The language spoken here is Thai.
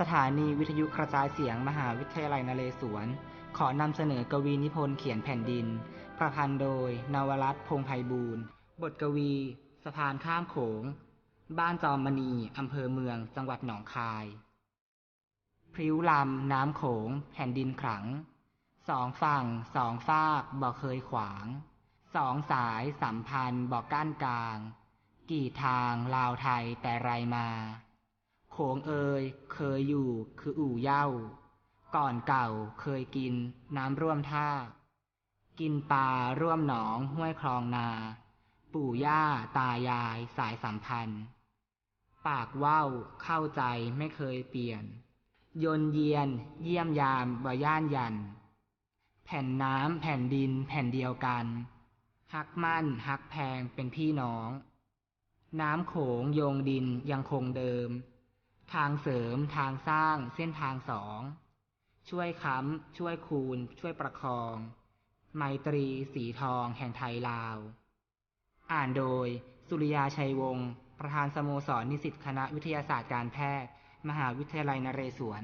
สถานีวิทยุกระจายเสียงมหาวิทยาลัยนเรศวร ขอนำเสนอกวีนิพนธ์เขียนแผ่นดิน ประพันธ์โดย นวรัตน์พงไพบูลย์บทกวี สะพานข้ามโขง บ้านจอมมณีอำเภอเมือง จังหวัดหนองคาย พริ้วลำน้ำโขง แผ่นดินขลัง สองฝั่ง สองฝากบ่เคยขวาง สองสายสัมพันธ์บ่กั้นกลาง กี่ทางลาวไทยแต่ไรมา งเอ่ยเคยอยู่คืออู่เย้าก่อนเก่าเคยกิน น้ำร่วมท่า กินปลาร่วมหนองห้วยคลองนา ปู่ย่าตายายสายสัมพันธ์ ปากว้าเข้าใจไม่เคยเปลี่ยน ยนเยียน เยี่ยมยามบ่ย่านยัน แผ่นน้ำแผ่นดินแผ่นเดียวกัน ฮักมั่นฮักแพงเป็นพี่น้องน้ำโขงโยงดินยังคงเดิม ทางเสริม ทางสร้าง เส้นทางสอง ช่วยค้ำ ช่วยคูณ ช่วยประคอง ไมตรี สีทอง แห่งไทยลาว อ่านโดย สุริยาชัยวงศ์ ประธานสโมสรนิสิตคณะวิทยาศาสตร์การแพทย์ มหาวิทยาลัยนเรศวร